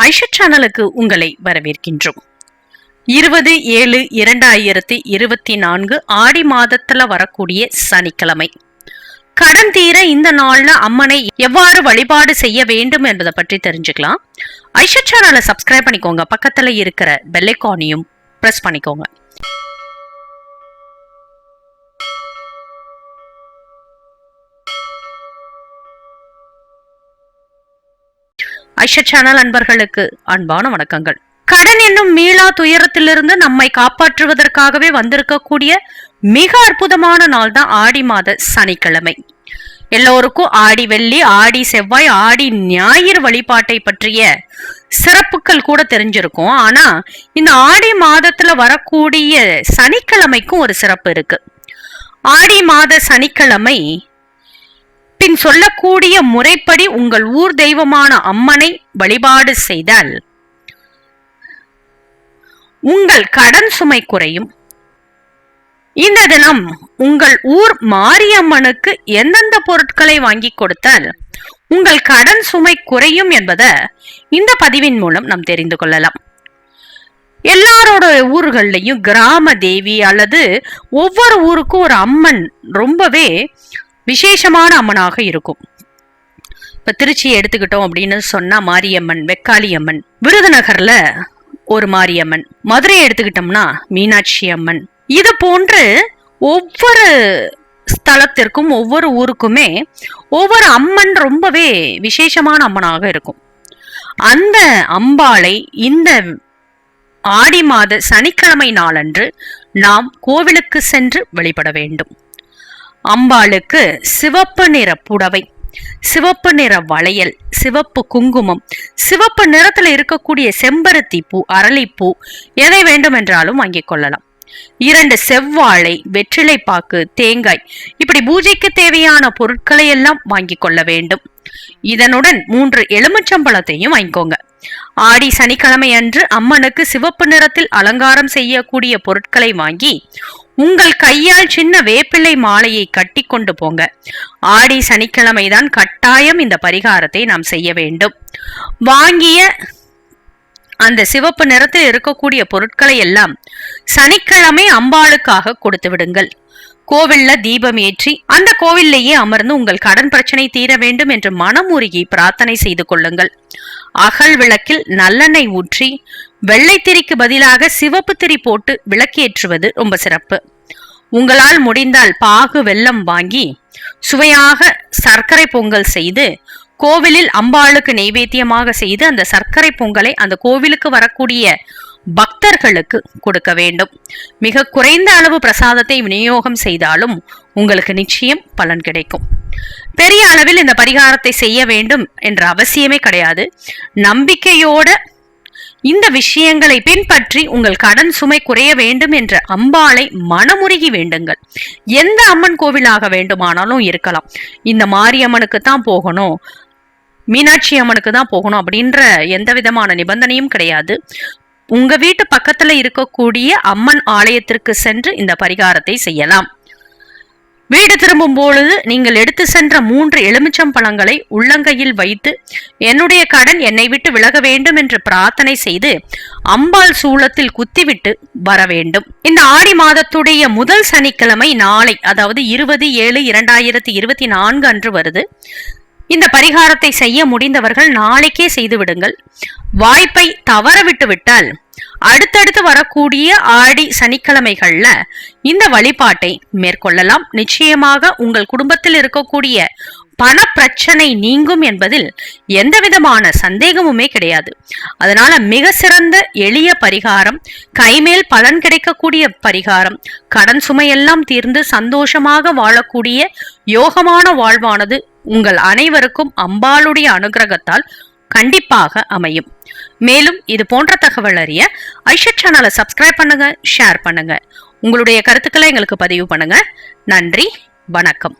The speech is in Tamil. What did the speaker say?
ஐஷா சேனலுக்கு உங்களை வரவேற்கின்றோம். இருபது ஏழு இரண்டாயிரத்தி இருபத்தி நான்கு ஆடி மாதத்துல வரக்கூடிய சனிக்கிழமை. கடன் தீர இந்த நாள்ல அம்மனை எவ்வாறு வழிபாடு செய்ய வேண்டும் என்பதை பற்றி தெரிஞ்சுக்கலாம். ஐஷா சேனலை சப்ஸ்கிரைப் பண்ணிக்கோங்க. பக்கத்துல இருக்கிற பெல்லைக்கானையும் பிரஸ் பண்ணிக்கோங்க. ஐஷா சேனல் அன்பர்களுக்கு அன்பான வணக்கங்கள். கடன் என்னும் மீளா துயரத்திலிருந்து நம்மை காப்பாற்றுவதற்காகவே வந்திருக்கக்கூடிய மிக அற்புதமான நாள் தான் ஆடி மாத சனிக்கிழமை. எல்லோருக்கும் ஆடி வெள்ளி ஆடி செவ்வாய் ஆடி ஞாயிறு வழிபாட்டை பற்றிய சிறப்புகள் கூட தெரிஞ்சிருக்கும். ஆனா இந்த ஆடி மாதத்துல வரக்கூடிய சனிக்கிழமைக்கும் ஒரு சிறப்பு இருக்கு. ஆடி மாத சனிக்கிழமை பின் சொல்லக்கூடிய முறைப்படி உங்கள் ஊர் தெய்வமான அம்மனை வழிபாடு செய்தால். உங்கள் கடன் சுமை குறையும். இந்த தினம் உங்கள் ஊர் மாரியம்மனுக்கு எந்தெந்த பொருட்களை வாங்கி கொடுத்தால்? உங்கள் கடன் சுமை குறையும் என்பதை இந்த பதிவின் மூலம் நாம் தெரிந்து கொள்ளலாம். எல்லாரோட ஊர்கள்லையும் கிராம தேவி அல்லது ஒவ்வொரு ஊருக்கும் ஒரு அம்மன் ரொம்பவே விசேஷமான அம்மனாக இருக்கும். இப்ப திருச்சியை எடுத்துக்கிட்டோம் அப்படின்னு சொன்னா மாரியம்மன் வெக்காளி அம்மன் விருதுநகர்ல ஒரு மாரியம்மன். மதுரை எடுத்துக்கிட்டோம்னா மீனாட்சி அம்மன். இது போன்று ஒவ்வொரு ஸ்தலத்திற்கும் ஒவ்வொரு ஊருக்குமே ஒவ்வொரு அம்மன் ரொம்பவே விசேஷமான அம்மனாக இருக்கும். அந்த அம்பாளை இந்த ஆடி மாத சனிக்கிழமை நாளன்று நாம் கோவிலுக்கு சென்று வழிபட வேண்டும். அம்பாளுக்கு சிவப்பு நிற புடவை சிவப்பு நிற வளையல் சிவப்பு குங்குமம் சிவப்பு நிறத்துல இருக்கக்கூடிய செம்பருத்தி பூ அரளிப்பூ எதை வேண்டும் என்றாலும் வாங்கிக் கொள்ளலாம். இரண்டு செவ்வாழை வெற்றிலை பாக்கு தேங்காய் இப்படி பூஜைக்கு தேவையான பொருட்களை எல்லாம் வாங்கிக் கொள்ள வேண்டும். இதனுடன் மூன்று எலுமிச்சம்பழத்தையும் வாங்கிக்கோங்க. ஆடி சனிக்கிழமை அன்று அம்மனுக்கு சிவப்பு நிறத்தில் அலங்காரம் செய்யக்கூடிய பொருட்களை வாங்கி உங்கள் கையால் சின்ன வேப்பிள்ளை மாலையை கட்டி கொண்டு போங்க. ஆடி சனிக்கிழமைதான் கட்டாயம் இந்த பரிகாரத்தை நாம் செய்ய வேண்டும். வாங்கிய அந்த சிவப்பு நிறத்தில் இருக்கக்கூடிய பொருட்களை எல்லாம் சனிக்கிழமை அம்பாளுக்காக கொடுத்து விடுங்கள். கோவில்ல தீபம் ஏற்றி அந்த கோவில்லேயே அமர்ந்து உங்கள் கடன் பிரச்சனை தீர வேண்டும் என்று மனமுருகி பிரார்த்தனை செய்து கொள்ளுங்கள். அகல் விளக்கில் நல்லெண்ணெய் ஊற்றி வெள்ளைத்திரிக்கு பதிலாக சிவப்பு திரி போட்டு விளக்கேற்றுவது ரொம்ப சிறப்பு. உங்களால் முடிந்தால் பாகு வெல்லம் வாங்கி சுவையாக சர்க்கரை பொங்கல் செய்து கோவிலில் அம்பாளுக்கு நெய்வேத்தியமாக செய்து அந்த சர்க்கரை பொங்கலை அந்த கோவிலுக்கு வரக்கூடிய பக்தர்களுக்கு கொடுக்க வேண்டும். மிக குறைந்த அளவு பிரசாதத்தை விநியோகம் செய்தாலும் உங்களுக்கு நிச்சயம் பலன் கிடைக்கும். பெரிய அளவில் இந்த பரிகாரத்தை செய்ய வேண்டும் என்ற அவசியமே கிடையாது. நம்பிக்கையோட இந்த விஷயங்களை பின்பற்றி உங்கள் கடன் சுமை குறைய வேண்டும் என்ற அம்பாளை மனமுருகி வேண்டுங்கள். எந்த அம்மன் கோவிலாக வேண்டுமானாலும் இருக்கலாம். இந்த மாரியம்மனுக்கு தான் போகணும் மீனாட்சி அம்மனுக்கு தான் போகணும் அப்படின்ற எந்த விதமான நிபந்தனையும் கிடையாது. உங்க வீட்டு பக்கத்துல இருக்கக்கூடிய அம்மன் ஆலயத்திற்கு சென்று இந்த பரிகாரத்தை செய்யலாம். வீடு திரும்பும் பொழுது நீங்கள் எடுத்து சென்ற மூன்று எலுமிச்சம் பழங்களை உள்ளங்கையில் வைத்து என்னுடைய கடன் என்னை விட்டு விலக வேண்டும் என்று பிரார்த்தனை செய்து அம்பாள் சூளத்தில் குத்திவிட்டு வர வேண்டும். இந்த ஆடி மாதத்துடைய முதல் சனிக்கிழமை நாளை அதாவது இருபது ஏழு இரண்டாயிரத்தி இருபத்தி நான்கு அன்று வருது. இந்த பரிகாரத்தை செய்ய முடிந்தவர்கள் நாளைக்கே செய்துவிடுங்கள் வாய்ப்பை தவற விட்டுவிட்டால் அடுத்தடுத்து வரக்கூடிய ஆடி சனிக்கிழமைகள்ல இந்த வழிபாட்டை மேற்கொள்ளலாம். நிச்சயமாக உங்கள் குடும்பத்தில் இருக்கக்கூடிய பண பிரச்சனை நீங்கும் என்பதில் எந்த விதமான சந்தேகமுமே கிடையாது. அதனால மிக சிறந்த எளிய பரிகாரம் கைமேல் பலன் கிடைக்கக்கூடிய பரிகாரம் கடன் சுமையெல்லாம் தீர்ந்து சந்தோஷமாக வாழக்கூடிய யோகமான வாழ்வானது உங்கள் அனைவருக்கும் அம்பாளுடைய அனுகிரகத்தால் கண்டிப்பாக அமையும். மேலும் இது போன்ற தகவல் அறிய ஐஷத் சேனலை சப்ஸ்கிரைப் பண்ணுங்க ஷேர் பண்ணுங்க. உங்களுடைய கருத்துக்களை எங்களுக்கு பதிவு பண்ணுங்க. நன்றி வணக்கம்.